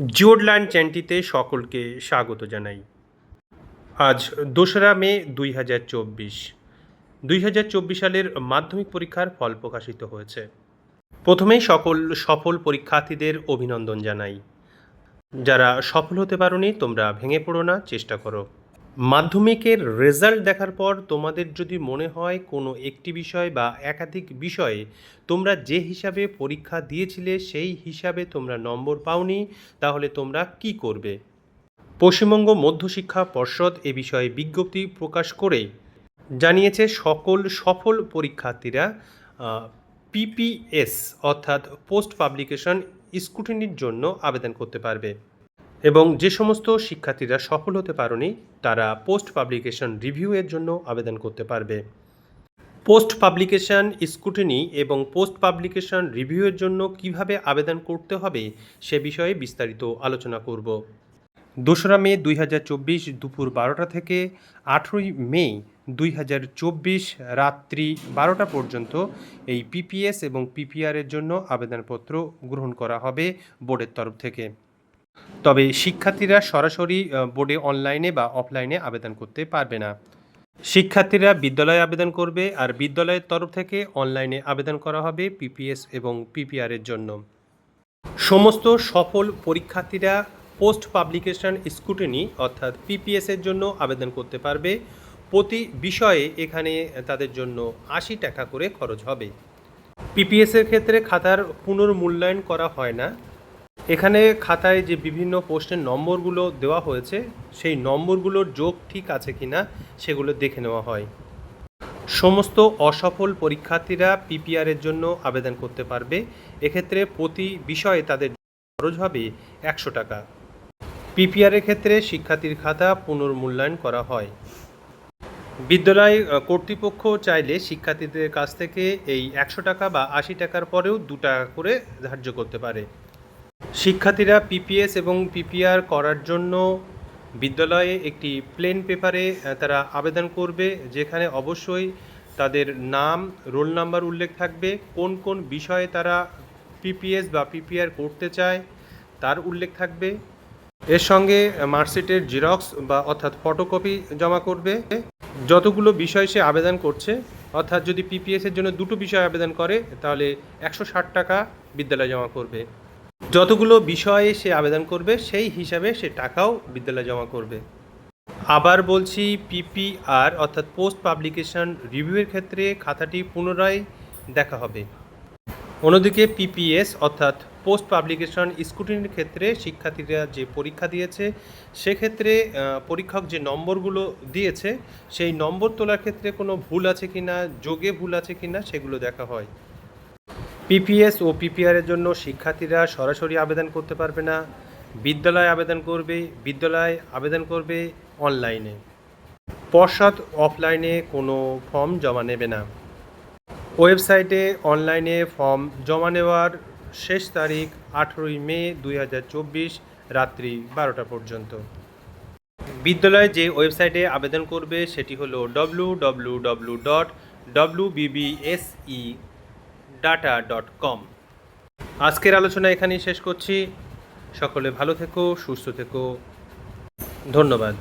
জিওডল্যান্ড চ্যানটিতে সকলকে স্বাগত জানাই। আজ দোসরা মে দুই হাজার চব্বিশ। দুই হাজার চব্বিশ সালের মাধ্যমিক পরীক্ষার ফল প্রকাশিত হয়েছে। প্রথমেই সকল সফল পরীক্ষার্থীদের অভিনন্দন জানাই। যারা সফল হতে পারোনি, তোমরা ভেঙে পড়ো না, চেষ্টা করো। মাধ্যমিকের রেজাল্ট দেখার পর তোমাদের যদি মনে হয় কোনো একটি বিষয় বা একাধিক বিষয়ে তোমরা যে হিসাবে পরীক্ষা দিয়েছিলে সেই হিসাবে তোমরা নম্বর পাওনি, তাহলে তোমরা কি করবে? পশ্চিমবঙ্গ মধ্যশিক্ষা পর্ষদ এ বিষয়ে বিজ্ঞপ্তি প্রকাশ করে জানিয়েছে, সকল সফল পরীক্ষার্থীরা পিপিএস অর্থাৎ পোস্ট পাবলিকেশন স্কুটিনির জন্য আবেদন করতে পারবে। এবং যে সমস্ত শিক্ষার্থীরা সফল হতে পারেনি, তারা পোস্ট পাবলিকেশন রিভিউয়ের জন্য আবেদন করতে পারবে। পোস্ট পাবলিকেশন স্কুটিনি এবং পোস্ট পাবলিকেশন রিভিউয়ের জন্য কীভাবে আবেদন করতে হবে, সে বিষয়ে বিস্তারিত আলোচনা করব। দোসরা মে দুই হাজার চব্বিশ দুপুর বারোটা থেকে আঠেরোই মে দুই হাজার চব্বিশ রাত্রি বারোটা পর্যন্ত এই পিপিএস এবং পিপিআরের জন্য আবেদনপত্র গ্রহণ করা হবে বোর্ডের তরফ থেকে। তবে শিক্ষার্থীরা সরাসরি বোর্ডে অনলাইনে বা অফলাইনে আবেদন করতে পারবে না। শিক্ষার্থীরা বিদ্যালয়ে আবেদন করবে আর বিদ্যালয়ের তরফ থেকে অনলাইনে আবেদন করা হবে পিপিএস এবং পিপিআরের জন্য। সমস্ত সফল পরীক্ষার্থীরা পোস্ট পাবলিকেশন স্কুটিনি অর্থাৎ পিপিএস এর জন্য আবেদন করতে পারবে। প্রতি বিষয়ে এখানে তাদের জন্য আশি টাকা করে খরচ হবে। পিপিএস এর ক্ষেত্রে খাতার পুনর্মূল্যায়ন করা হয় না। এখানে খাতায় যে বিভিন্ন প্রশ্নের নম্বরগুলো দেওয়া হয়েছে, সেই নম্বরগুলোর যোগ ঠিক আছে কি না সেগুলো দেখে নেওয়া হয়। সমস্ত অসফল পরীক্ষার্থীরা পিপিআর এর জন্য আবেদন করতে পারবে। এক্ষেত্রে প্রতি বিষয়ে তাদের খরচ হবে একশো টাকা। পিপিআর এর ক্ষেত্রে শিক্ষার্থীর খাতা পুনর্মূল্যায়ন করা হয়। বিদ্যালয় কর্তৃপক্ষ চাইলে শিক্ষার্থীদের কাছ থেকে এই একশো টাকা বা আশি টাকার পরেও দু টাকা করে ধার্য করতে পারে। শিক্ষার্থীরা পিপিএস এবং পিপিআর করার জন্য বিদ্যালয়ে একটি প্লেন পেপারে তারা আবেদন করবে, যেখানে অবশ্যই তাদের নাম রোল নাম্বার উল্লেখ থাকবে, কোন কোন বিষয়ে তারা পিপিএস বা পিপিআর করতে চায় তার উল্লেখ থাকবে। এর সঙ্গে মার্কশিটের জেরক্স বা অর্থাৎ ফটোকপি জমা করবে। যতগুলো বিষয় সে আবেদন করছে, অর্থাৎ যদি পিপিএস এর জন্য দুটো বিষয় আবেদন করে, তাহলে একশো ষাট টাকা বিদ্যালয় জমা করবে। যতগুলো বিষয়ে সে আবেদন করবে, সেই হিসাবে সে টাকাও বিদ্যালয়ে জমা করবে। আবার বলছি পিপিআর অর্থাৎ পোস্ট পাবলিকেশন রিভিউয়ের ক্ষেত্রে খাতাটি পুনরায় দেখা হবে। অন্যদিকে পিপিএস অর্থাৎ পোস্ট পাবলিকেশন স্কুটিনির ক্ষেত্রে শিক্ষার্থীরা যে পরীক্ষা দিয়েছে, সেক্ষেত্রে পরীক্ষক যে নম্বরগুলো দিয়েছে, সেই নম্বর তোলার ক্ষেত্রে কোনো ভুল আছে কিনা, যোগে ভুল আছে কিনা, সেগুলো দেখা হয়। পিপিএস ও পিপিআর এর জন্য শিক্ষার্থীরা সরাসরি আবেদন করতে পারবে না। বিদ্যালয়ে আবেদন করবে, বিদ্যালয় আবেদন করবে অনলাইনে। পর্ষদ অফলাইনে কোনো ফর্ম জমা নেবে না। ওয়েবসাইটে অনলাইনে ফর্ম জমা নেওয়ার শেষ তারিখ আঠেরোই মে দুই হাজার চব্বিশ রাত্রি বারোটা পর্যন্ত। বিদ্যালয়ে যে ওয়েবসাইটে আবেদন করবে সেটি হলো W W W dot W BBSE data dot com আজকের আলোচনা এখানেই শেষ করছি। সকলে ভালো থেকো সুস্থ থেকো। ধন্যবাদ।